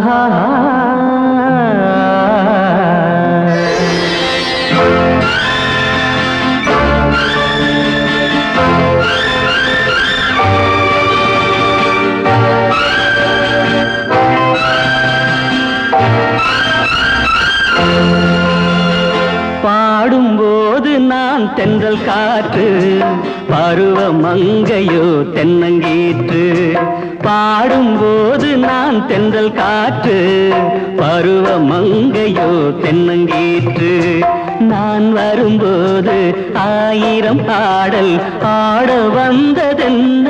பாடும்போது நான் தென்றல் காற்று பருவ மங்கையோ தென்னங்கீற்று. பாடும்போது நான் தென்றல் காற்று பருவ மங்கையோ தென்னங்கீற்று. நான் வரும்போது ஆயிரம் பாடல் ஆட வந்ததென்ன?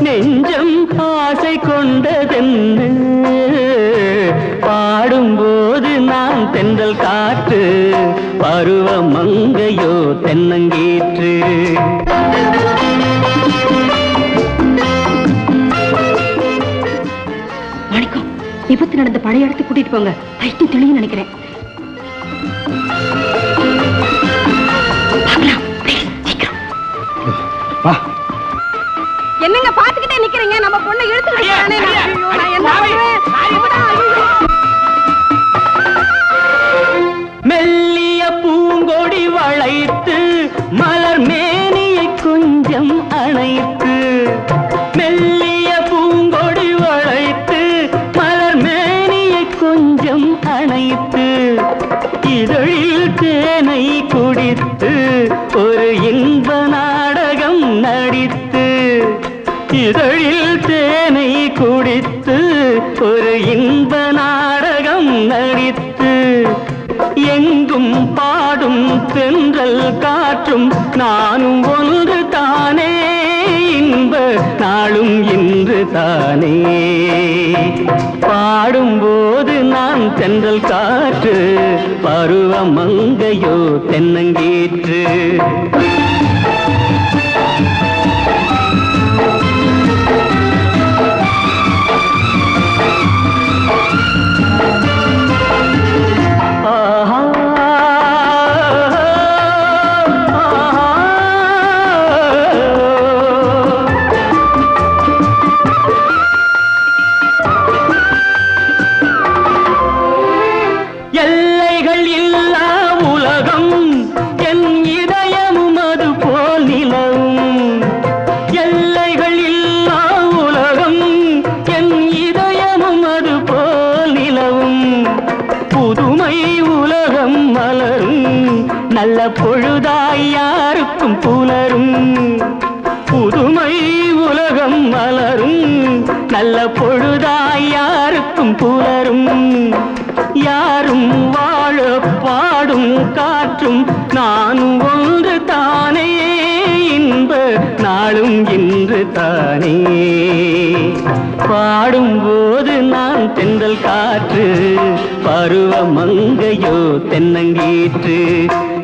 நெஞ்சம் ஆசை கொண்டதென்ன? பாடும்போது நான் தென்றல் காற்று பருவ மங்கையோ தென்னங்கீற்று. மாணிக்கம் விபத்து நடந்த பழைய இடத்துக்கு கூட்டிட்டு போங்க. பைத்தியம் தெளிவு நினைக்கிறேன். அணைத்து இதழில் தேனை குடித்து ஒரு இன்ப நாடகம் நடித்து இதழில் தேனை குடித்து ஒரு இன்ப நாடகம் நடித்து. எங்கும் பாடும் தென்றல் காற்றும் நானும் ஒன்று தானே இன்ப நாளும் இன்று தானே. தென்றல் காற்று பருவ மங்கையோ தென்னங்கீற்று. நல்ல பொழுதாய் யாருக்கும் புலரும் புதுமை உலகம் மலரும். நல்ல பொழுதாய் யாருக்கும் புலரும் யாரும் வாழ பாடும் காற்றும் நானும் ஒன்று தானே. இன்ப நாளும் இன்று தானே. பாடும்போது நான் தென்றல் காற்று பருவ மங்கையோ தென்னங்கீற்று.